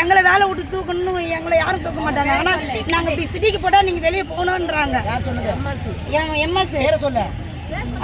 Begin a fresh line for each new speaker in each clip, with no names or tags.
எங்களை வேலை விட்டு தூக்கணும்னு எங்களை யாரும் தூக்க மாட்டாங்க. ஆனா நாங்க இப்படி சிட்டிக்கு போட்டா நீங்க வெளியே போகணுன்றாங்க
யார் சொன்னது
எம்எஸ்
சொல்ல.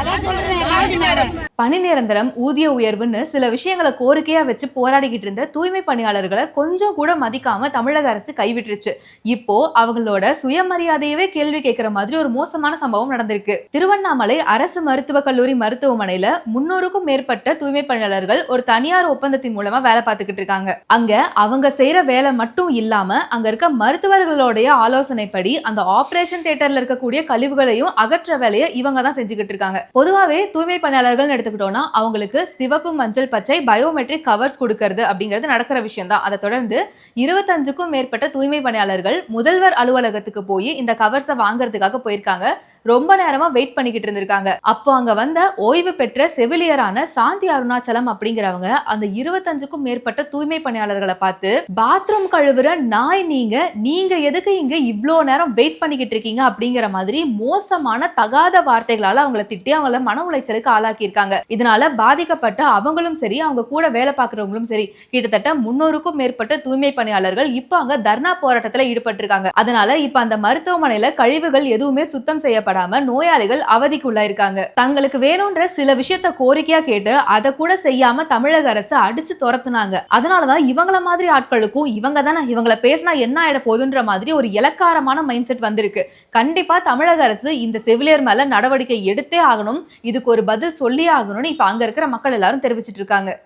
அதான் சொல்றேன் மாலதி மேடம்.
பணி நிரந்தரம் ஊதிய உயர்வுன்னு சில விஷயங்களை கோரிக்கையா வச்சு போராடிக்கிட்டு இருந்த தூய்மை பணியாளர்களை கொஞ்சம் கூட மதிக்காம தமிழக அரசு கைவிட்டுருச்சு. இப்போ அவங்களோட சுயமரியாதையவே கேள்வி கேட்கிற மாதிரி ஒரு மோசமான சம்பவம் நடந்திருக்கு. திருவண்ணாமலை அரசு மருத்துவக் கல்லூரி மருத்துவமனையில முன்னூறுக்கும் மேற்பட்ட தூய்மை பணியாளர்கள் ஒரு தனியார் ஒப்பந்தத்தின் மூலமா வேலை பார்த்துக்கிட்டு இருக்காங்க. அங்க அவங்க செய்யற வேலை மட்டும் இல்லாம அங்க இருக்க மருத்துவர்களுடைய ஆலோசனைப்படி அந்த ஆபரேஷன் தியேட்டர்ல இருக்கக்கூடிய கழிவுகளையும் அகற்ற வேலையை இவங்க தான் செஞ்சுக்கிட்டு இருக்காங்க. பொதுவாவே தூய்மை பணியாளர்கள் எடுத்துக்கிட்டோம்னா அவங்களுக்கு சிவப்பு மஞ்சள் பச்சை பயோமெட்ரிக் கவர்ஸ் கொடுக்கறது அப்படிங்கிறது நடக்கிற விஷயம் தான் அதை தொடர்ந்து இருபத்தஞ்சுக்கும் மேற்பட்ட தூய்மை பணியாளர்கள் முதல்வர் அலுவலகத்துக்கு போய் இந்த கவர்ஸை வாங்குறதுக்காக போயிருக்காங்க. ரொம்ப நேரமா வெயிட் பண்ணிக்கிட்டு இருந்திருக்காங்க. அப்போ அங்க வந்த ஓய்வு பெற்ற செவிலியரான சாந்தி அருணாச்சலம் அப்படிங்கிறவங்க அந்த இருபத்தஞ்சுக்கும் மேற்பட்ட தூய்மை பணியாளர்களை பார்த்து பாத்ரூம் கழுவுற நாய் நீங்க நீங்க எதுக்கு இங்க இவ்வளோ நேரம் வெயிட் பண்ணிக்கிட்டு இருக்கீங்க? அப்படிங்கிற மாதிரி மோசமான தகாத வார்த்தைகளால அவங்கள திட்டி அவங்கள மன உளைச்சலுக்கு ஆளாக்கியிருக்காங்க. இதனால பாதிக்கப்பட்ட அவங்களும் சரி அவங்க கூட வேலை பார்க்கறவங்களும் சரி கிட்டத்தட்ட முன்னூறுக்கும் மேற்பட்ட தூய்மை பணியாளர்கள் இப்போ அங்க தர்ணா போராட்டத்தில் ஈடுபட்டிருக்காங்க. அதனால இப்ப அந்த மருத்துவமனையில கழிவுகள் எதுவுமே சுத்தம் செய்யப்பட செய்யப்படாம நோயாளிகள் அவதிக்குள்ளாயிருக்காங்க. தங்களுக்கு வேணும்ன்ற சில விஷயத்த கோரிக்கையா கேட்டு அதை கூட செய்யாம தமிழக அரசு அடிச்சு துரத்துனாங்க. அதனாலதான் இவங்கள மாதிரி ஆட்களுக்கும் இவங்க தானே இவங்கள பேசினா என்ன ஆயிட போகுதுன்ற மாதிரி ஒரு இலக்காரமான மைண்ட் செட் வந்திருக்கு. கண்டிப்பா தமிழக அரசு இந்த செவிலியர் மேல நடவடிக்கை எடுத்தே ஆகணும். இதுக்கு ஒரு பதில் சொல்லியே ஆகணும்னு இப்ப அங்க இருக்கிற மக்கள் எல்லாரும் தெரிவிச்சிட்டு இருக்காங்க.